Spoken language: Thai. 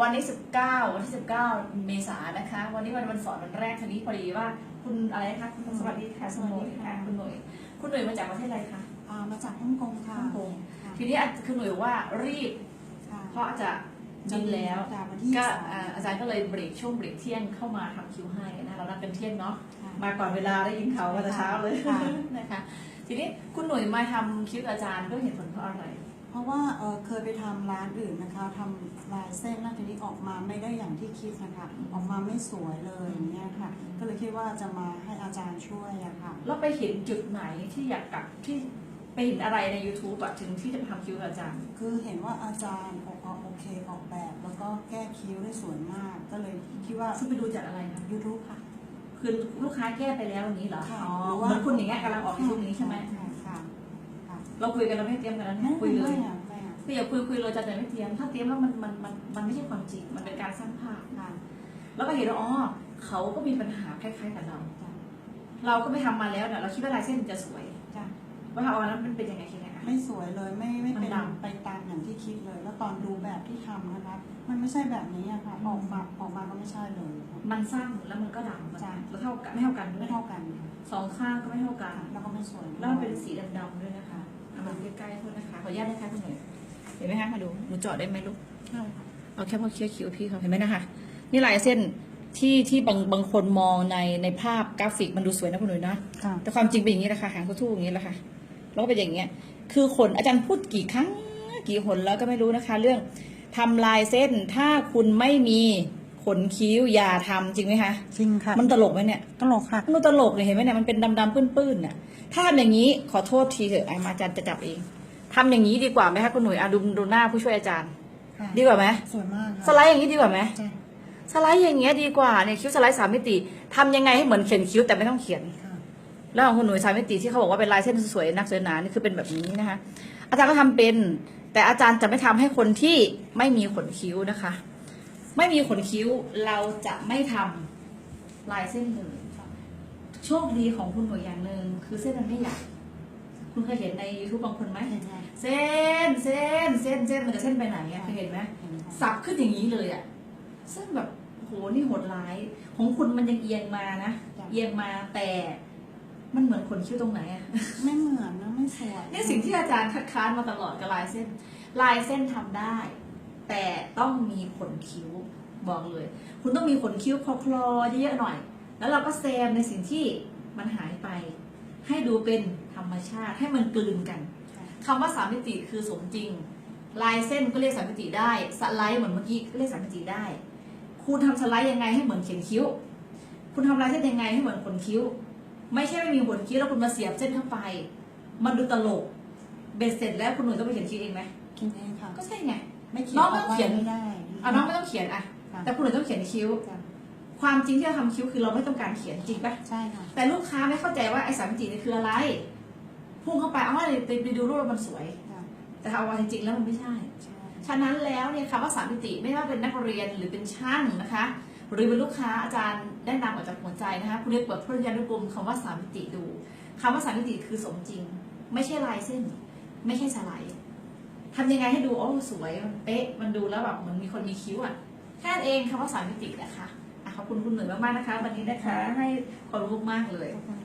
วันนี้19 วันที่ 19 เมษายนนะคะ วันนี้วันวันสอนวันแรกทีนี้พอดีว่าคุณอะไรคะคุณสวัสดีค่ะสวัสดีค่ะคุณหน่วยคุณหน่วยมาจากประเทศอะไรคะอ่ามาจากฮ่องกงค่ะฮ่องกงค่ะทีนี้อาจคุณหน่วยว่ารีบค่ะเพราะจะบินแล้วจากวันที่ก็สามอ่าอาจารย์ก็เลยเบรกช่วงเบรกเที่ยงเข้ามาทำคิวให้นะเรานัดกันเที่ยงเนาะค่ะมาก่อนเวลาได้ยินเขาวมาแต่เช้าเลยค่ะนะคะ ทีนี้คุณหน่วยมาทำคิวอาจารย์ด้วยเหตุผลเพราะอะไร เพราะว่าเอ่อเคยไปทำร้านอื่นนะคะทำลายเส้นแล้วทีนี้ออกมาไม่ได้อย่างที่คิดนะคะออกมาไม่สวยเลยอย่างเงี้ยค่ะ ก็เลยคิดว่าจะมาให้อาจารย์ช่วยอะค่ะเราไปเห็นจุดไหนที่อยากกลับที่ไปเห็นอะไรใน YouTube อะถึงที่จะไปทำคิวกับอาจารย์ คือเห็นว่าอาจารย์ออกออกโอเคออกแบบ แล้วก็แก้คิ้วได้สวยมาก ก็เลยคิดว่าซึ่งไปดูจากอะไรคะ YouTube ค่ะ คือลูกค้าแก้ไปแล้ววันนี้เหรอ ค่ะอ๋อหรือเหว่ามือนคุณอย่างเงี้ยกำลังออกช่วงนี้ใช่ไหม ค่ะค่ะค่ะ เราคุยกันเราไม่เตรียมกันแล้วไม่คุยเลไม่ยอะไม่อะคืออย่าคุยคุยเลยอาจารย์แต่ไม่เตรียม ถ้าเตรียมแล้วมันมันมันมันไม่ใช่ความจริง มันเป็นการสร้างภาพค่ะแล้วก็เห็นว่าอ๋อเขาก็มีปัญหาคล้ายๆกับเราจ้ะเราก็ไม่ทำมาแล้วเนี่ยเราคิดว่าลายเส้นมันจะสวยจ้ะว่าเอาอันนั้นมันเป็นยังไงคิดยังไงคะไม่สวยเลยไม่ไม่เป็นมันดำไปตามอย่างที่คิดเลย แล้วตอนดูแบบที่ทำนะคะ มันไม่ใช่แบบนี้อะค่ะออกมาออกมาก็ไม่ใช่เลย มันสั้นแล้วมันก็ดำจ้ะแล้วเท่ากันไม่เท่ากันด้วไม่ยเท่ากันค่ะสองข้างก็ไม่เท่ากัน แล้วก็ไม่สวยแล้วมันเป็นสีดำๆด้วยนะคะเอา มาใกล้ๆโทษนะคะ ขออนุญาตนะคะคุณหน่อยเห็นไหมคะมาดูหนูเจาะได้ไหมลูกใช่ค่ะเอาแค่พอเคี้ยวคิ้วพี่เขาเห็นไหมนะคะ นี่ลายเส้นที่ที่บางบางคนมองในในภาพกราฟิกมันดูสวยนะคุณหนุ่ยนะค่ะแต่ความจริงเป็นอย่างนี้แหละค่ะหางทุ่ๆอย่างนี้แหละค่ะแล้วก็เป็นอย่างเงี้ย คือขนอาจารย์พูดกี่ครั้งกี่หนแล้วก็ไม่รู้นะคะ เรื่องทำลายเส้นถ้าคุณไม่มี ขนคิ้วอย่าทำจริงไหมคะ จริงค่ะมันตลกไหมเนี่ย ตลกค่ะมันตลกเลยเห็นไหมเนี่ยมันเป็นดำๆปื้นๆน่ะ ถ้าทำอย่างนี้ขอโทษทีเถอะอะมาอาจารย์จะจับเองทำอย่างนี้ดีกว่าไหมคะคุณหนุ่ยอะดูดูหน้าผู้ช่วยอาจารย์ ค่ะดีกว่าไหมสวยมากค่ะสไลด์อย่างนี้ดีกว่าไหมใช่สไลด์อย่างเงี้ยดีกว่าเนี่ยคิ้วสไลด์สามมิติทำยังไงให้เหมือนเขียนคิ้วแต่ไม่ต้องเขียน ค่ะแล้วของคุณหนุ่ยสามมิติที่เขาบอกว่าเป็นลายเส้นสวยนักสวยหนานี่คือเป็นแบบนี้นะคะ อาจารย์ก็ทำเป็น แต่อาจารย์จะไม่ทำให้คนที่ไม่มีขนคิ้วนะคะ ไม่มีขนคิ้วเราจะไม่ทำลายเส้นเลยโชคดีของคุณหน่วยอย่างหนึ่งคือเส้นมันไม่ใหญ่คุณเคยเห็นใน YouTube บางคนไหมเห็นค่ะเส้นเส้นเส้นเส้นมันจะเส้นไปไหนอะเคยเห็นไหมเห็นค่ะสับขึ้นอย่างนี้เลยอะซึ่งแบบโหนี่โหดร้าย ของคุณมันยังเอียงมานะจ้ะเอียงมาแต่มันเหมือนขนคิ้วตรงไหนอะไม่เหมือนนะไม่สวยนี่สิ่งที่อาจารย์คัดค้านมาตลอดกับลายเส้น ลายเส้นทำได้ แต่ต้องมีขนคิ้วบอกเลย คุณต้องมีขนคิ้วคลอๆเยอะๆหน่อย แล้วเราก็แซมในสิ่งที่มันหายไป ให้ดูเป็นธรรมชาติให้มันกลืนกันค่ะคำว่าสามมิติคือสมจริง ลายเส้นก็เรียกสามมิติได้สไลด์เหมือนเมื่อกี้ก็เรียกสามมิติได้ คุณทำสไลด์ยังไงให้เหมือนเขียนคิ้ว คุณทำลายเส้นยังไงให้เหมือนขนคิ้ว ไม่ใช่ไม่มีขนคิ้วแล้วคุณมาเสียบเส้นเข้าไป มันดูตลกเบ็ดเสร็จแล้วคุณหนุ่ยต้องไปเขียนคิ้วเองไหมคิดเองค่ะก็ใช่ไง ไม่เขียนน้องไม่ต้องเขียน ไม่ได้เอาน้องไม่ต้องเขียนอะค่ะแต่คุณหนุ่ยต้องเขียนคิ้ว ค่ะความจริงที่เราทำคิ้วคือเราไม่ต้องการเขียนจริงปะใช่ค่ะแต่ลูกค้าไม่เข้าใจว่าไอ้สามมิตินี่คืออะไร พุ่งเข้าไปเอาว่าไปไปดูรูปแล้วมันสวย ค่ะแต่เอาว่าจริงๆแล้วมันไม่ใช่ ใช่ ฉะนั้นแล้วเนี่ยคำว่าสามมิติไม่ว่าเป็นนักเรียนหรือเป็นช่างนะคะ หรือเป็นลูกค้าอาจารย์ได้นำออกจากหัวใจนะคะคุณเรียกเปิดพุทธญานุกรมคำว่าสามมิติดูคำว่าสามมิติคือสมจริง ไม่ใช่ลายเส้น ไม่ใช่สไลด์ ทำยังไงให้ดูโอ้สวยมันเป๊ะมันดูแล้วแบบเหมือนมีคนมีคิ้วอะแค่นั้นเองคำว่าสามมิตินะคะอะขอบคุณคุณหนุ่ยมากๆนะคะ วันนี้นะคะให้ความรู้มากเลยขอบคุณ